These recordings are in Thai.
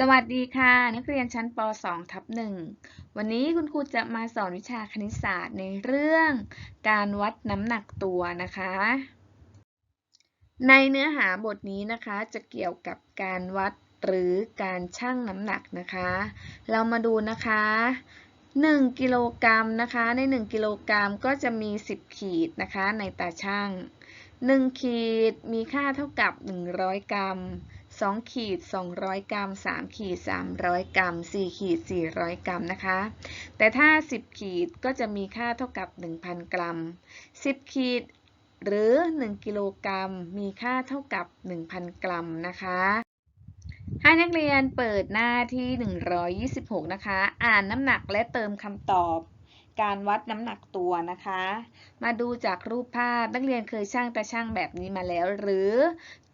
สวัสดีค่ะ นักเรียนชั้นป .2 ทับ1วันนี้คุณครูจะมาสอนวิชาคณิตศาสตร์ในเรื่องการวัดน้ำหนักตัวนะคะ ในเนื้อหาบทนี้นะคะจะเกี่ยวกับการวัดหรือการชั่งน้ำหนักนะคะ เรามาดูนะคะ 1 กิโลกรัมนะคะ ใน 1 กิโลกรัมก็จะมี 10 ขีดนะคะในตาช่าง 1 ขีดมีค่าเท่ากับ 100 กรัม 2ขีด200 กรัม 3 ขีด 300 กรัม 4 ขีด 400 กรัมนะคะ แต่ถ้า 10 ขีดก็จะมีค่าเท่ากับ 1,000 กรัม 10 ขีดหรือ 1 กิโลกรัม มีค่าเท่ากับ 1,000 กรัมนะคะให้นักเรียนเปิดหน้าที่ 126 นะคะ อ่านน้ำหนักและเติมคำตอบ การวัดน้ำหนักตัวนะคะ มาดูจากรูปภาพนักเรียนเคยช่างตาช่างแบบนี้มาแล้ว หรือ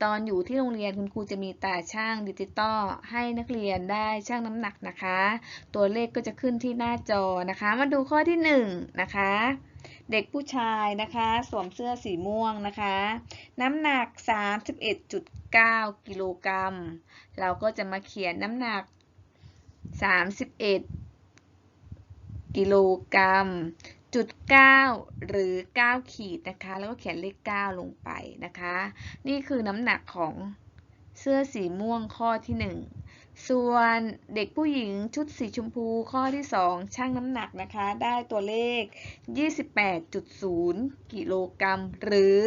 ตอนอยู่ที่โรงเรียนคุณครูจะมีตาช่างดิจิตอลให้นักเรียนได้ช่างน้ำหนักนะคะ ตัวเลขก็จะขึ้นที่หน้าจอนะคะ มาดูข้อที่1นนะคะเด็กผู้ชายนะคะสวมเสื้อสีม่วงนะคะ น้ำหนัก 31.9 กิโลกรัม เราก็จะมาเขียนน้ำหนัก 31 กิโลกรัมจุด9หรือ 9 ขีดนะคะ แล้วก็เขียนเลข 9 ลงไปนะคะ นี่คือน้ำหนักของเสื้อสีม่วงข้อที่ 1 ส่วนเด็กผู้หญิงชุดสีชมพูข้อที่ 2 ช่างน้ำหนักนะคะ ได้ตัวเลข 28.0 กิโลกรัมหรือ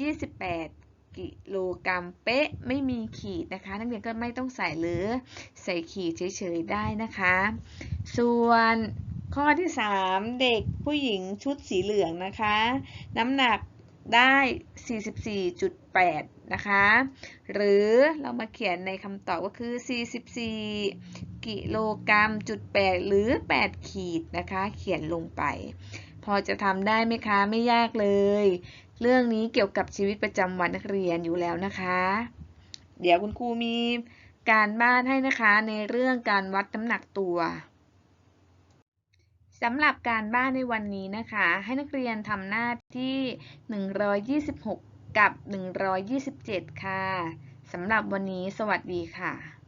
28 กิโลกรัมเป๊ะไม่มีขีดนะคะ นักเรียนก็ไม่ต้องใส่หรือใส่ขีดเฉยๆได้นะคะ ส่วน ข้อที่ 3 เด็กผู้หญิงชุดสีเหลืองนะคะ น้ำหนักได้ 44.8 นะคะ หรือเรามาเขียนในคำตอบก็คือ 44 กิโลกรัมจุด8หรือ 8 ขีดนะคะ เขียนลงไป พอจะทำได้ไหมคะไม่ยากเลย เรื่องนี้เกี่ยวกับชีวิตประจำวันนักเรียนอยู่แล้วนะคะ เดี๋ยวคุณครูมีการบ้านให้นะคะในเรื่องการวัดน้ำหนักตัว สำหรับการบ้านในวันนี้นะคะ ให้นักเรียนทำหน้าที่ 126 กับ 127 ค่ะ สำหรับวันนี้สวัสดีค่ะ